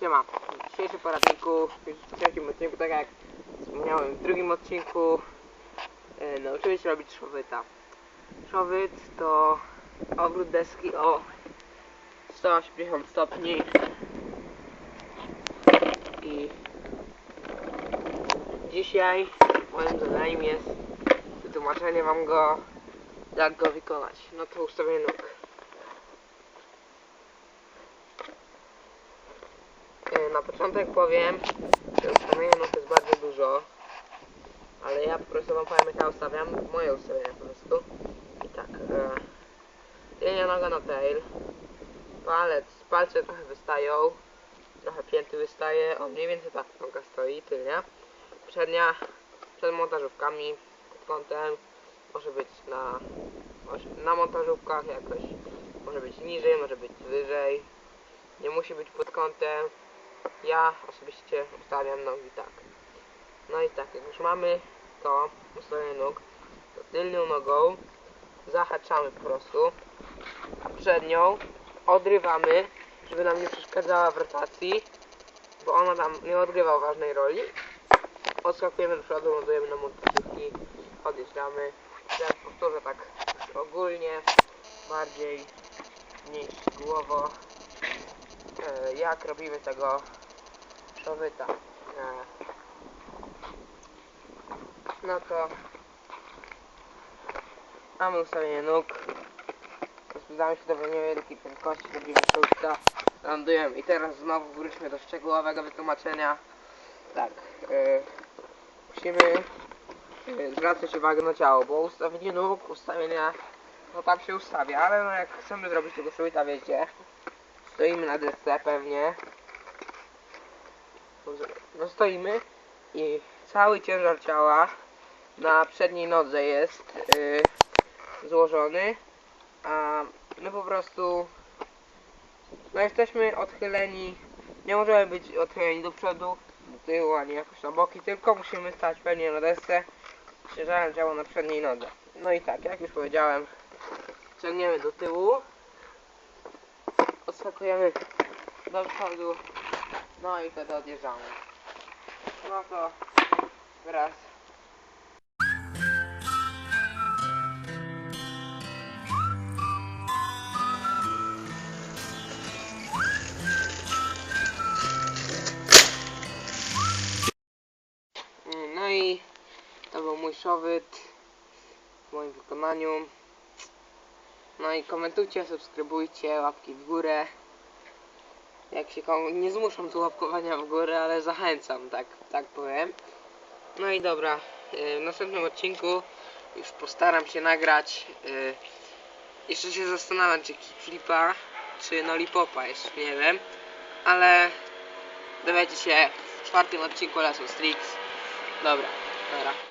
Siema. W dzisiejszym poradniku, w trzecim odcinku, tak jak wspomniałem w drugim odcinku, e, nauczyłem się robić szowyta. Szowyt to obrót deski o 180 stopni i dzisiaj moim zadaniem jest wytłumaczenie wam go, jak go wykonać. No to ustawienie nóg. Na początek powiem, że ustawienia nóg jest bardzo dużo, ale ja po prostu wam powiem jak ja ustawiam, moje ustawienia po prostu. I tak, e, tylnia noga na tail, palec, palce trochę wystają, trochę pięty wystaje, o mniej więcej tak noga stoi, tylnia. Przednia, przed montażówkami, pod kątem, może być na, na montażówkach jakoś, może być niżej, może być wyżej, nie musi być pod kątem. Ja osobiście ustawiam nogi tak. No i tak, jak już mamy to ustawienie nóg, to tylną nogą zahaczamy po prostu, a przednią odrywamy, żeby nam nie przeszkadzała w rotacji, bo ona tam nie odgrywa ważnej roli. Odskakujemy do przodu, lądujemy na montażówki, odjeżdżamy. Teraz powtórzę tak ogólnie, bardziej, mniej szczegółowo, e, jak robimy tego szowyta. E, no to mamy ustawienie nóg. Rozpędzamy się do niewielkiej prędkości, robimy szowyta, lądujemy. I teraz znowu wróćmy do szczegółowego wytłumaczenia. Tak, e, musimy zwracać uwagę na ciało, bo ustawienie nóg, ustawienia, no tak się ustawia, ale no jak chcemy zrobić tego szowyta, wiecie, stoimy na desce pewnie, no stoimy i cały ciężar ciała na przedniej nodze jest yy, złożony, a my po prostu no jesteśmy odchyleni, nie możemy być odchyleni do przodu, do tyłu, ani jakoś na boki, tylko musimy stać pewnie na desce, ciężarem ciała na przedniej nodze. No i tak, jak już powiedziałem, ciągniemy do tyłu, odskakujemy do przodu, no i wtedy odjeżdżamy. No to teraz. No i to był mój szowyt w moim wykonaniu. No i komentujcie, subskrybujcie, łapki w górę. Jak się komu nie zmuszam do łapkowania w górę, ale zachęcam, tak, tak powiem. No i dobra, y, w następnym odcinku już postaram się nagrać. y, Jeszcze się zastanawiam, czy kickflipa, czy nolipopa, jeszcze nie wiem. Ale dowiecie się w czwartym odcinku Lasu Strix. Dobra, dobra.